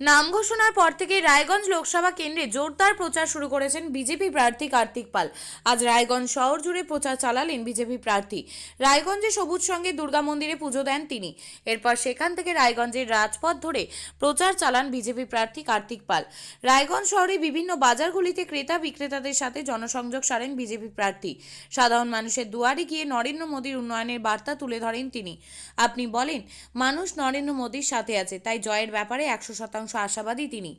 নাম ঘোষণার পর থেকে রায়গঞ্জ লোকসভা কেন্দ্রে জোরদার প্রচার শুরু করেছেন বিজেপি প্রার্থী কার্তিক পাল। আজ রায়গঞ্জ শহর জুড়ে প্রচার চালালেন বিজেপি প্রার্থী। রায়গঞ্জে সবুজ সঙ্গে দুর্গা মন্দিরে পুজো দেন তিনি। এরপর সেখান থেকে রায়গঞ্জের রাজপথ ধরে প্রচার চালান বিজেপি প্রার্থী কার্তিক পাল। রায়গঞ্জ শহরে বিভিন্ন বাজারগুলিতে ক্রেতা বিক্রেতাদের সাথে জনসংযোগ সারেন বিজেপি প্রার্থী। সাধারণ মানুষের দুয়ারে গিয়ে নরেন্দ্র মোদীর উন্নয়নের বার্তা তুলে ধরেন তিনি। আপনি বলেন, মানুষ নরেন্দ্র মোদীর সাথে আছে, তাই জয়ের ব্যাপারে একশো শতাংশ আশাবাদী তিনি।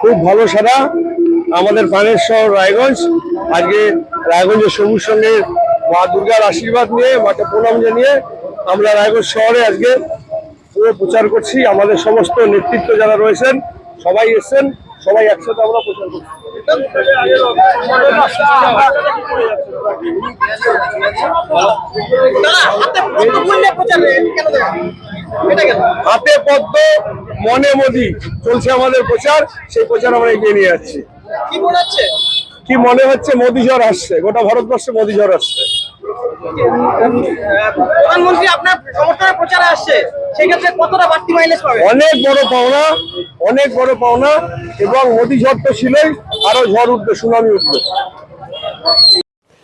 খুব ভালো সারা আমাদের প্রাণের শহর রায়গঞ্জ। আজকে রায়গঞ্জের সবুজ সঙ্গে মা দুর্গার আশীর্বাদ নিয়ে, মাকে প্রণাম জানিয়ে আমরা রায়গঞ্জ শহরে আজকে পুরো প্রচার করছি। আমাদের সমস্ত নেতৃত্ব যারা রয়েছেন, সবাই এসছেন, সবাই একসাথে আমরা প্রচার করছি। হাতে পদ্ম মনে মোদি চলছে আমাদের প্রচার সেই প্রচার আমরা এগিয়ে নিয়ে যাচ্ছি। কি মনে হচ্ছে? কি মনে হচ্ছে? মোদি ঝড় আসছে গোটা ভারতবর্ষে মোদি ঝড় আসছে। প্রধানমন্ত্রী আপনার সমর্থনে প্রচারে আসছে সেক্ষেত্রে কতটা বাড়তি মাইলেজ পাবে? অনেক বড় পাওনা অনেক বড় পাওনা এবং মোদি ঝড় তো ছিলই আরও ঝড় উঠবে সুনামি উঠবে।